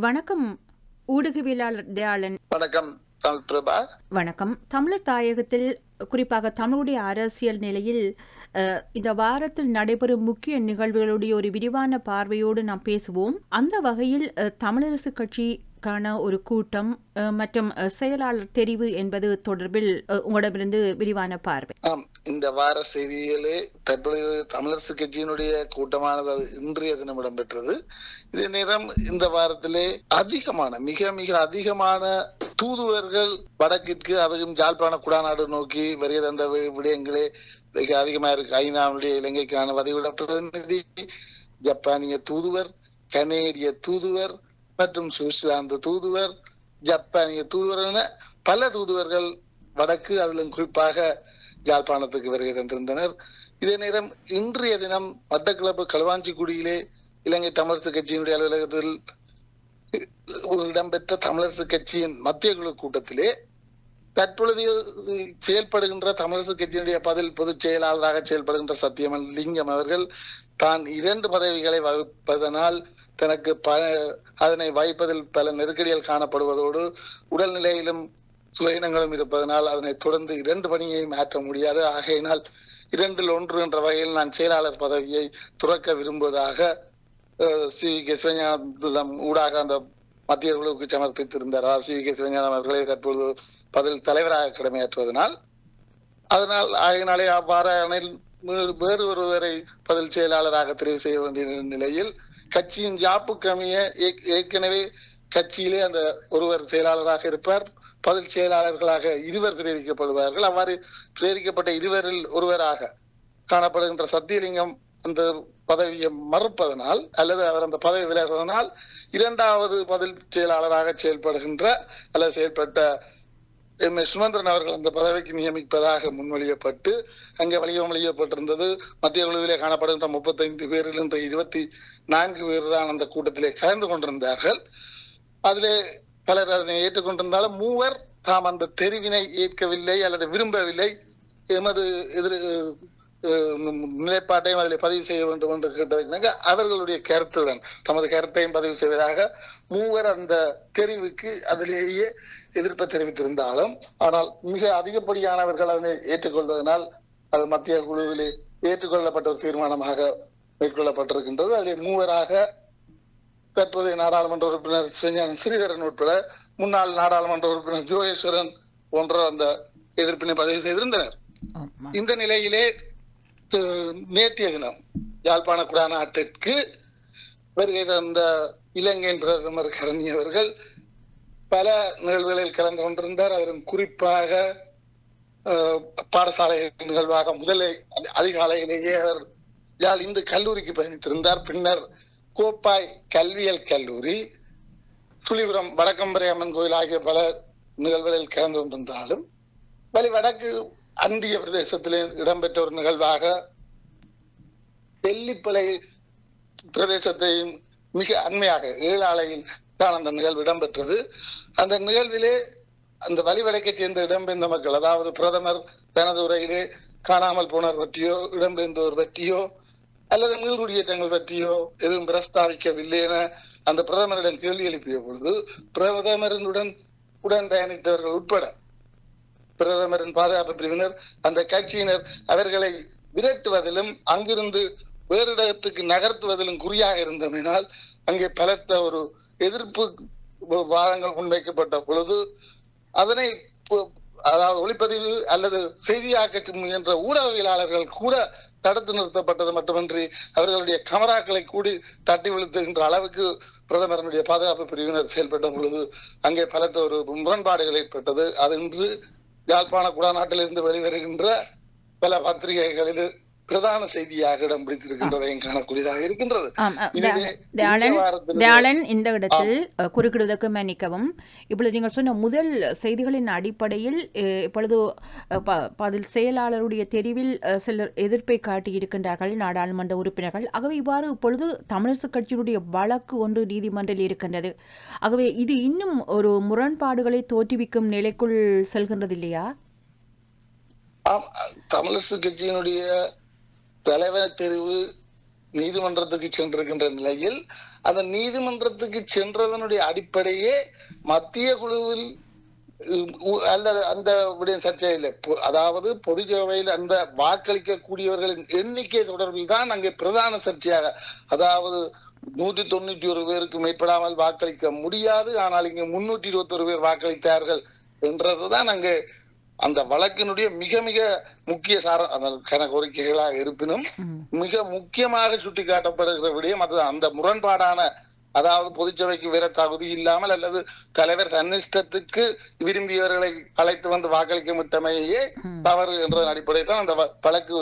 வணக்கம் ஊடகவியலாளர் தயாளன் வணக்கம் பிரபா. வணக்கம். தமிழர் தாயகத்தில் குறிப்பாக தமிழுடைய அரசியல் நிலையில் இந்த வாரத்தில் நடைபெறும் முக்கிய நிகழ்வுகளுடைய ஒரு விரிவான பார்வையோடு நாம் பேசுவோம். அந்த வகையில் தமிழரசு கட்சிக்கான ஒரு கூட்டம் மற்றும் செயலாளர் தெரிவு என்பது தொடர்பில் உங்களிடமிருந்து விரிவான பார்வை. ஆம் இந்த வார செய்தியிலே தற்பொழுது தமிழரசு கட்சியினுடைய கூட்டமானது அது இன்றைய தினம் இடம்பெற்றது. இதே நேரம் இந்த வாரத்திலே அதிகமான மிக மிக அதிகமான தூதுவர்கள் வடக்கிற்கு அதையும் யாழ்ப்பாண குடாநாடு நோக்கி வருகிற அந்த விடயங்களே மிக அதிகமா இருக்கு. ஐநாவுடைய இலங்கைக்கான வதிவிட பிரதிநிதி ஜப்பானிய தூதுவர் கனேடிய தூதுவர் மற்றும் சுவிட்சர்லாந்து தூதுவர் ஜப்பானிய தூதுவர் என பல தூதுவர்கள் வடக்கு அதிலும் குறிப்பாக யாழ்ப்பாணத்துக்கு வருகை தந்திருந்தனர். இதே நேரம் இன்றைய தினம் மட்டக்களப்பு களுவாஞ்சிக்குடியிலே இலங்கை தமிழரசு கட்சியினுடைய அலுவலகத்தில் ஒரு இடம்பெற்ற தமிழரசு கட்சியின் மத்திய குழு கூட்டத்திலே தற்பொழுது செயல்படுகின்ற தமிழரசு கட்சியினுடைய பதில் பொதுச் செயலாளராக செயல்படுகின்ற சத்தியமன் லிங்கம் அவர்கள் தான் இரண்டு பதவிகளை வகிப்பதனால் தனக்கு ப அதனை வைப்பதில் பல நெருக்கடிகள் காணப்படுவதோடு உடல்நிலையிலும் சுயநங்களும் இருப்பதனால் அதனை தொடர்ந்து இரண்டு பணியை மாற்ற முடியாது. ஆகையினால் இரண்டில் ஒன்று என்ற வகையில் நான் செயலாளர் பதவியை துறக்க விரும்புவதாக சி. வி. கே. சிவஞானம் ஊடாக அந்த மத்திய குழுவுக்கு சமர்ப்பித்திருந்தார். சி. வி. கே. சிவஞானம் அவர்களே தற்பொழுது பதில் தலைவராக கடமையாற்றுவதனால். அதனால் ஆகையினாலே அவ்வாறானில் வேறு ஒருவரை பதில் செயலாளராக தெரிவு செய்ய வேண்டிய நிலையில் கட்சியின் யாப்புக்கமைய ஏற்- ஏற்கனவே கட்சியிலே அந்த ஒருவர் செயலாளராக இருப்பார். பதில் செயலாளர்களாக இருவர் பிரேரிக்கப்படுவார்கள். அவ்வாறு பிரேரிக்கப்பட்ட இருவரில் ஒருவராக காணப்படுகின்ற சத்தியலிங்கம் அந்த பதவியை மறுப்பதனால் அல்லது அவர் அந்த பதவி விலகுவதனால் இரண்டாவது பதில் செயலாளராக செயல்படுகின்ற அல்லது செயல்பட்ட எம் எஸ் சுமந்திரன் அவர்கள் அந்த பதவிக்கு நியமிப்பதாக முன்மொழியப்பட்டு அங்கே வலியமழியப்பட்டிருந்தது மத்திய குழுவிலே காணப்படுகின்ற முப்பத்தைந்து பேரில் இன்று இருபத்தி நான்கு பேர் தான் அந்த கூட்டத்திலே கலந்து கொண்டிருந்தார்கள். அதிலே பலர் அதனை ஏற்றுக்கொண்டிருந்தாலும் மூவர் தாம் அந்த தெரிவினை ஏற்கவில்லை அல்லது விரும்பவில்லை. எமது எதிர் நிலைப்பாட்டையும் அதில் பதிவு செய்ய வேண்டும் என்று கேட்டதற்கு அவர்களுடைய கருத்துடன் தமது கருத்தையும் பதிவு செய்வதாக மூவர் அந்த தெரிவுக்கு அதிலேயே எதிர்ப்பு தெரிவித்திருந்தாலும் ஆனால் மிக அதிகப்படியானவர்கள் அதனை ஏற்றுக்கொள்வதனால் அது மத்திய குழுவிலே ஏற்றுக்கொள்ளப்பட்ட ஒரு தீர்மானமாக மேற்கொள்ளப்பட்டிருக்கின்றது. அதில் மூவராக தற்போதைய நாடாளுமன்ற உறுப்பினர் சிவஞானம் ஸ்ரீதரன் உட்பட முன்னாள் நாடாளுமன்ற உறுப்பினர் ஜோகேஸ்வரன் போன்ற அந்த எதிர்ப்பினை பதிவு செய்திருந்தனர். இந்த நிலையிலே நேற்றைய தினம் யாழ்ப்பாண குடாநாட்டிற்கு வருகை தந்த இலங்கையின் பிரதமர் கரணி அவர்கள் பல நிகழ்வுகளில் கலந்து கொண்டிருந்தார். அதிலும் குறிப்பாக பாடசாலை நிகழ்வாக முதலே அதிகாலையிலேயே அவர் யாழ் இந்து கல்லூரிக்கு பயணித்திருந்தார். பின்னர் கோப்பாய் கல்வியல் கல்லூரி புலிபுரம் வடக்கம்பரை அம்மன் கோயில் ஆகிய பல நிகழ்வுகளில் கலந்து கொண்டிருந்தாலும் வலி வடக்கு அந்திய பிரதேசத்திலே இடம்பெற்ற ஒரு நிகழ்வாக தெல்லிப்பளை பிரதேசத்தையும் மிக அண்மையாக ஏழாலையில் தான் அந்த நிகழ்வு இடம்பெற்றது. அந்த நிகழ்விலே அந்த வழிவடைக்கை சேர்ந்த இடம்பெயர்ந்த மக்கள் அதாவது பிரதமர் தனது உரையிலே காணாமல் போனவர் பற்றியோ இடம்பெயர்ந்தோர் பற்றியோ அல்லது மீள்குடியேற்றங்கள் பற்றியோ எதுவும் பிரஸ்தாவிக்கவில்லை என அந்த பிரதமரிடம் கேள்வி எழுப்பிய பொழுது பிரதமருடன் உடன் பயணித்தவர்கள் உட்பட பிரதமரின் பாதுகாப்பு பிரிவினர் அந்த கட்சியினர் அவர்களை விரட்டுவதிலும் அங்கிருந்து வேறு இடத்துக்கு நகர்த்துவதிலும் குறியாக இருந்தமையினால் அங்கே பலத்த ஒரு எதிர்ப்பு வாதங்கள் முன்வைக்கப்பட்ட பொழுது அதனை அதாவது ஒளிப்பதிவு அல்லது செய்தியாக்க முயன்ற ஊடகவியலாளர்கள் கூட தடுத்து நிறுத்தப்பட்டது மட்டுமின்றி அவர்களுடைய கமராக்களை கூடி தட்டி விழுத்துகின்ற அளவுக்கு பிரதமரனுடைய பாதுகாப்பு பிரிவினர் செயல்பட்ட பொழுது அங்கே பலத்த ஒரு முரண்பாடுகள் ஏற்பட்டது. அது இன்று யாழ்ப்பாண குடாநாட்டிலிருந்து வெளிவருகின்ற பல பத்திரிகைகளில் பிரதான செய்தியாக இடம் பிடித்திருக்கின்றதையும் காணக்கூடியதாக இருக்கின்றது. தயாளன் இந்த இடத்தில் குறுக்கிடுவதற்கு மன்னிக்கவும். இப்பொழுது நீங்கள் சொன்ன முதல் செய்திகளின் அடிப்படையில் இப்பொழுது அ, ப- பதில் செயலாளருடைய தெரிவில் சிலர் எதிர்ப்பை காட்டியிருக்கின்றார்கள் நாடாளுமன்ற உறுப்பினர்கள். ஆகவே இவ்வாறு இப்பொழுது தமிழரசு கட்சியினுடைய வழக்கு ஒன்று நீதிமன்றில் இருக்கின்றது. ஆகவே இது இன்னும் ஒரு முரண்பாடுகளை தோற்றுவிக்கும் நிலைக்குள் செல்கின்றது இல்லையா தமிழரசு கட்சியினுடைய தலைவர் தெரிவு நீதிமன்றத்துக்கு சென்றிருக்கின்ற நிலையில் அந்த நீதிமன்றத்துக்கு சென்றதனுடைய அடிப்படையே மத்திய குழுவில் அல்லது அந்த விடயம் சர்ச்சை இல்லை பொ- அதாவது பொது சேவையில் அந்த வாக்களிக்க கூடியவர்களின் எண்ணிக்கை தொடர்பில் தான் அங்கே பிரதான சர்ச்சையாக அதாவது நூற்றி தொண்ணூற்றி ஒரு பேருக்கு மேற்படாமல் வாக்களிக்க முடியாது ஆனால் இங்கே முன்னூற்றி இருபத்தொரு பேர் வாக்களித்தார்கள் என்றதுதான் அங்கே அந்த வழக்கினுடைய மிக மிக முக்கிய சார கோரிக்கைகளாக இருப்பினும். மிக முக்கியமாக சுட்டிக்காட்டப்படுகிற விடயம் அது அந்த முரண்பாடான அதாவது பொதுச்சபைக்கு வேற தகுதி இல்லாமல் அல்லது தலைவர் தன்னிஷ்டத்துக்கு விரும்பியவர்களை அழைத்து வந்து வாக்களிக்க விட்டமையே ம். தவறு என்றதன் அடிப்படையில் தான் அந்த வழக்கு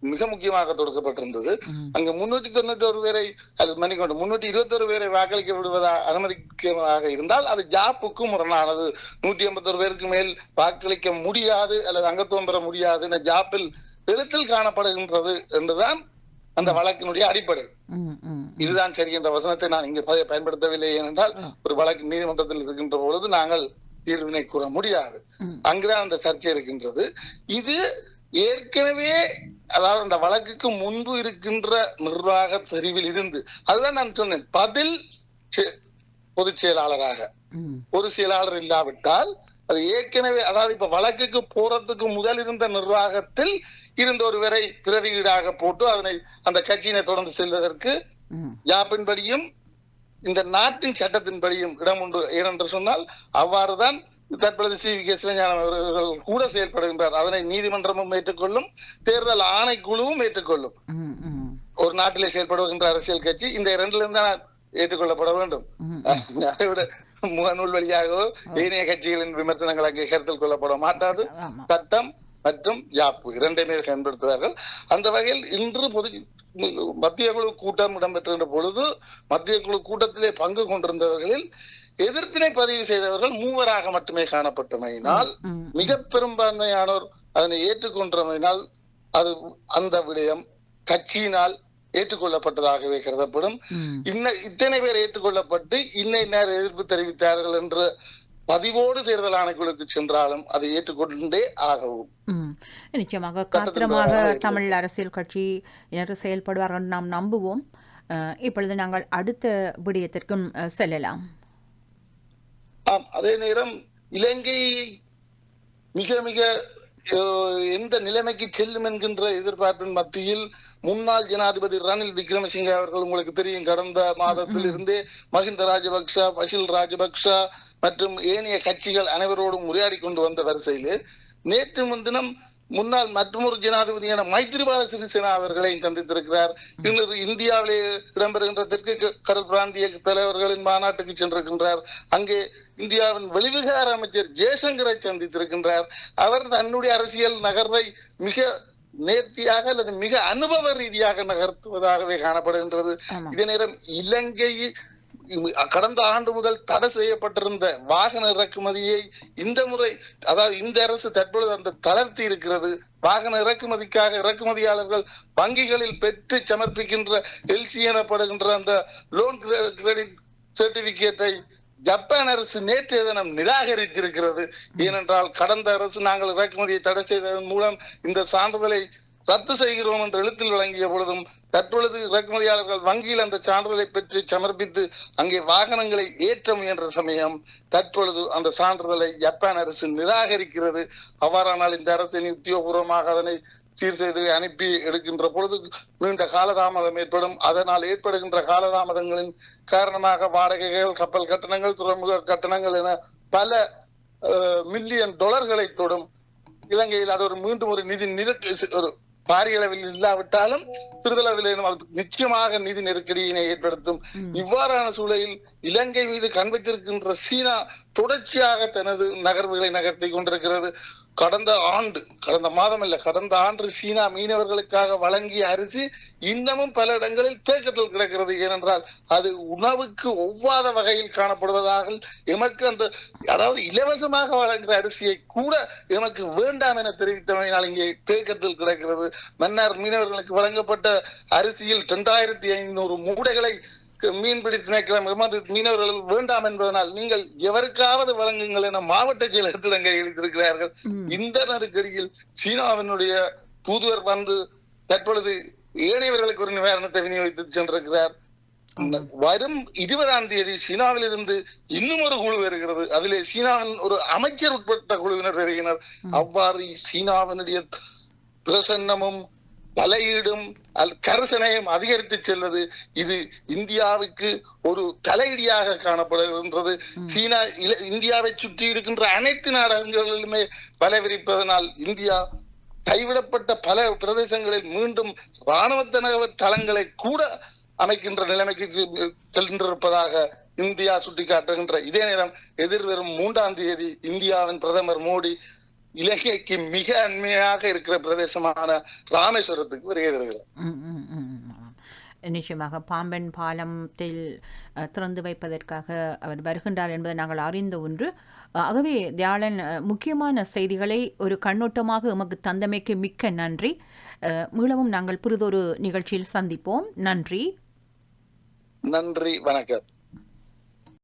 மிக முக்கியமாக தொடுக்கப்பட்டிருந்தது. அங்கு முன்னூற்றி தொண்ணூற்றி ஒரு பேரை அது மன்னிக்கொண்டு முன்னூற்றி இருபத்தொரு பேரை வாக்களிக்க விடுவதா அனுமதிக்கமாக இருந்தால் அது ஜாப்புக்கும் முரணானது. நூற்றி ஐம்பத்தொரு பேருக்கு மேல் வாக்களிக்க முடியாது அல்லது அங்கத்துவம் பெற முடியாது இந்த ஜாப்பில் எழுத்தில் காணப்படுகின்றது என்றுதான் அந்த வழக்கினுடைய அடிப்படை. இதுதான் சரி என்ற வசனத்தை நான் இங்கு பய- பயன்படுத்தவில்லை ஏனென்றால் ஒரு வழக்கு நீதிமன்றத்தில் இருக்கின்ற பொழுது நாங்கள் தீர்வினை கூற முடியாது. அங்குதான் அந்த சர்ச்சை இருக்கின்றது. இது ஏற்கனவே அதாவது அந்த வழக்குக்கு முன்பு இருக்கின்ற நிர்வாக தெரிவில் இருந்து அதுதான் நான் சொன்னேன் பதில் பொதுச் செயலாளராக. ஒரு செயலாளர் இல்லாவிட்டால் அது ஏற்கனவே அதாவது இப்ப வழக்குக்கு போறதுக்கு முதல் இருந்த நிர்வாகத்தில் இருந்த ஒருவரை பிரதியீடாக போட்டு அதனை அந்த கட்சியினை தொடர்ந்து செல்வதற்கு. யாப்பின்படியும் இந்த நாட்டின் சட்டத்தின்படியும் இடம் உண்டு ஏனென்று சொன்னால் அவ்வாறுதான் தற்பொழுது சி வி கே சிவஞானம் அவர்கள் கூட செயல்படுகின்றார். அதனை நீதிமன்றமும் ஏற்றுக்கொள்ளும் தேர்தல் ஆணைக்குழுவும் ஏற்றுக்கொள்ளும். ஒரு நாட்டிலே செயல்படுகின்ற அரசியல் கட்சி இந்த இரண்டிலிருந்து தான் ஏற்றுக்கொள்ளப்பட வேண்டும். அதை விட முகநூல் வழியாகவோ ஏனைய கட்சிகளின் விமர்சனங்கள் அங்கே கருத்தில் கொள்ளப்பட மாட்டாது. சட்டம் மற்றும் யாப்பு இரண்டையுமே பயன்படுத்துவார்கள். அந்த வகையில் இன்று பொது மத்திய குழு கூட்டம் இடம்பெற்றிருந்த பொழுது மத்திய குழு கூட்டத்திலே பங்கு கொண்டிருந்தவர்களில் எதிர்ப்பினை பதிவு செய்தவர்கள் மூவராக மட்டுமே காணப்பட்டமையினால். மிக பெரும்பான்மையானோர் அதனை ஏற்றுக்கொண்டமையினால் அது அந்த விடயம் கட்சியினால் ஏற்றுக்கொள்ளப்பட்டதாகவே கருதப்படும். இன்ன இத்தனை பேர் ஏற்றுக்கொள்ளப்பட்டு இன்ன இன்னார் எதிர்ப்பு தெரிவித்தார்கள் என்று பதிவோடு தேர்தல் ஆணைக்குழுக்கு சென்றாலும் அதை ஏற்றுக்கொண்டே ஆகவும். நிச்சயமாக காத்திரமாக. தமிழ் அரசியல் கட்சி செயல்படுவார்கள் நாம் நம்புவோம் இப்பொழுது நாங்கள் அடுத்த விடயத்திற்கும் செல்லலாம் ஆம் அதே நேரம் இலங்கை மிக மிக எந்த நிலைமைக்கு செல்லும் என்கின்ற எதிர்பார்ப்பின் மத்தியில் முன்னாள் ஜனாதிபதி ரணில் விக்ரமசிங்க அவர்கள் உங்களுக்கு தெரியும் கடந்த மாதத்தில் இருந்தே மஹிந்த ராஜபக்ஷ பஷில் ராஜபக்ஷ மற்றும் ஏனைய கட்சிகள் அனைவரோடும் உரையாடி கொண்டு வந்த வரிசையில் நேற்று முன்தினம் முன்னாள் மற்றொரு ஜனாதிபதியான மைத்திரிபால சிறிசேனா அவர்களை சந்தித்திருக்கிறார். இன்னொரு இந்தியாவிலே இடம்பெறுகின்ற தெற்கு கடல் பிராந்திய தலைவர்களின் மாநாட்டுக்கு சென்றிருக்கின்றார். அங்கே இந்தியாவின் வெளிவிகார அமைச்சர் ஜெய்சங்கரை சந்தித்திருக்கின்றார். அவர் தன்னுடைய அரசியல் நகர்வை மிக நேர்த்தியாக அல்லது மிக அனுபவ ரீதியாக நகர்த்துவதாகவே காணப்படுகின்றது. இதே நேரம் இலங்கை கடந்த ஆண்டு முதல் தடை செய்யப்பட்டிருந்த வாகன இறக்குமதியை இந்த முறை அதாவது இந்த அரசு தற்பொழுது அந்த தளர்த்தி இருக்கிறது. வாகன இறக்குமதிக்காக இறக்குமதியாளர்கள் வங்கிகளில் பெற்று சமர்ப்பிக்கின்ற எல்சி எனப்படுகின்ற அந்த லோன் கிரெடிட் சர்டிபிகேட்டை ஜப்பான் அரசு நேற்றைய தினம் நிராகரித்திருக்கிறது. ஏனென்றால் கடந்த அரசு நாங்கள் இறக்குமதியை தடை செய்ததன் மூலம் இந்த சான்றிதழை ரத்து செய்கிறோம் என்று எழுத்தில் வழங்கிய பொழுதும் தற்பொழுது இறக்குமதியாளர்கள் வங்கியில் அந்த சான்றிதழை பெற்று சமர்ப்பித்து அங்கே வாகனங்களை ஏற்ற முயன்ற சமயம் தற்பொழுது அந்த சான்றிதழை ஜப்பான் அரசு நிராகரிக்கிறது. அவ்வாறானால் இந்த அரசின் உத்தியோகபூர்வமாக அதனை சீர் செய்து அனுப்பி எடுக்கின்ற பொழுது நீண்ட காலதாமதம் ஏற்படும். அதனால் ஏற்படுகின்ற காலதாமதங்களின் காரணமாக வாடகைகள் கப்பல் கட்டணங்கள் துறைமுக கட்டணங்கள் என பல மில்லியன் டாலர்களை தொடும். இலங்கையில் அது ஒரு மீண்டும் ஒரு நிதி நெருக்கடி ஒரு பாரிய அளவில் இல்லாவிட்டாலும் சிறிதளவிலேனும் அது நிச்சயமாக நிதி நெருக்கடியினை ஏற்படுத்தும். இவ்வாறான சூழலில் இலங்கை மீது கண் வைத்திருக்கின்ற சீனா தொடர்ச்சியாக தனது நகர்வுகளை நகர்த்தி கொண்டிருக்கிறது. கடந்த ஆண்டு கடந்த மாதம் இல்லை கடந்த ஆண்டு சீனா மீனவர்களுக்காக வழங்கிய அரிசி இன்னமும் பல இடங்களில் தேக்கத்தில் கிடக்கிறது. ஏனென்றால் அது உணவுக்கு ஒவ்வாத வகையில் காணப்படுவதாக எமக்கு அந்த அதாவது இலவசமாக வழங்குகிற அரிசியை கூட எமக்கு வேண்டாம் என தெரிவித்தமையினால் இங்கே தேக்கத்தில் கிடக்கிறது. மன்னார் மீனவர்களுக்கு வழங்கப்பட்ட அரிசியில் இரண்டாயிரத்தி ஐநூறு மூடைகளை மீன்பிடி திணைக்களம் எமது மீனவர்கள் வேண்டாம் என்பதனால் நீங்கள் எவருக்காவது வழங்குங்கள் என மாவட்ட செயலகத்தில் கையெழுத்திருக்கிறார்கள் ம். இந்த நெருக்கடியில் சீனாவினுடைய தூதுவர் வந்து தற்பொழுது ஏனையவர்களுக்கு ஒரு நிவாரணத்தை விநியோகித்து சென்றிருக்கிறார். வரும் இருபதாம் தேதி சீனாவிலிருந்து இன்னும் ஒரு குழு வருகிறது. அதிலே சீனாவின் ஒரு அமைச்சர் உட்பட்ட குழுவினர் வருகின்றனர் அவ்வாறு சீனாவினுடைய பிரசன்னமும் தலையீடும் கரிசனையும் அதிகரித்து செல்வது இது இந்தியாவுக்கு ஒரு தலையீடியாக காணப்படுகின்றது. சீனா இந்தியாவை சுற்றி இருக்கின்ற அனைத்து நாடுகளிலுமே பலவிரிப்பதனால் இந்தியா கைவிடப்பட்ட பல பிரதேசங்களில் மீண்டும் ராணுவ தன- தளங்களை கூட அமைக்கின்ற நிலைமைக்கு சென்றிருப்பதாக இந்தியா சுட்டிக்காட்டுகின்ற. இதே நேரம் எதிர்வரும் மூன்றாம் தேதி இந்தியாவின் பிரதமர் மோடி இலங்கைக்கு மிக அண்மையாக இருக்கிற பிரதேசமான ராமேஸ்வரத்துக்கு வருகை தருகிறார். நிச்சயமாக பாம்பன் பாலத்தில் திறந்து வைப்பதற்காக அவர் வருகின்றார் என்பதை நாங்கள் அறிந்த ஒன்று. ஆகவே தியாளன் முக்கியமான செய்திகளை ஒரு கண்ணோட்டமாக எமக்கு தந்தமைக்கு மிக்க நன்றி. மீளவும் நாங்கள் புரிதொரு நிகழ்ச்சியில் சந்திப்போம். நன்றி. நன்றி வணக்கம்.